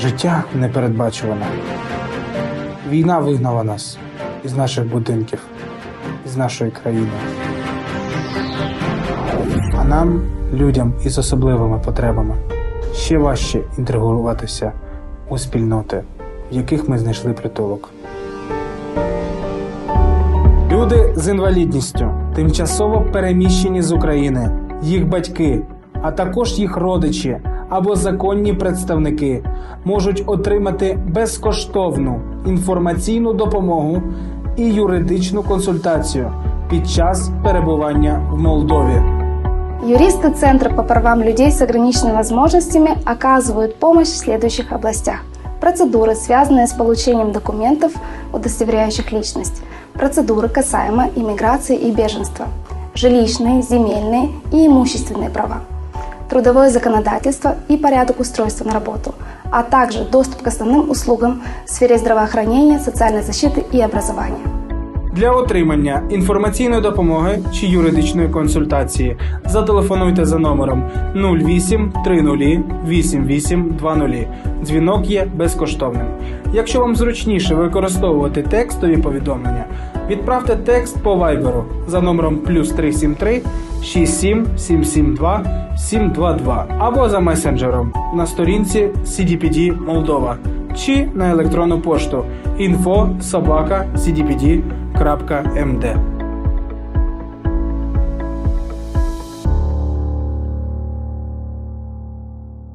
Життя непередбачуване. Війна вигнала нас із наших будинків, із нашої країни. А нам, людям із особливими потребами, ще важче інтегруватися у спільноти, в яких ми знайшли притулок. Люди з інвалідністю, тимчасово переміщені з України, їх батьки, а також їх родичі або законні представники можуть отримати безкоштовну інформаційну допомогу і юридичну консультацію під час перебування в Молдові. Юристы Центра по правам людей с ограниченными возможностями оказывают помощь в следующих областях. Процедуры, связанные с получением документов, удостоверяющих личность. Процедуры касаемо иммиграции и беженства. Жилищные, земельные и имущественные права. Трудовое законодательство и порядок устройства на работу, а также доступ к основным услугам в сфере здравоохранения, социальной защиты и образования. Для отримання інформаційної допомоги чи юридичної консультації зателефонуйте за номером 08 30 88 20. Дзвінок є безкоштовним. Якщо вам зручніше використовувати текстові повідомлення, відправте текст по вайберу за номером плюс 373 67 722 або за месенджером на сторінці CDPD Молдова чи на електронну пошту info собака cdpd.md.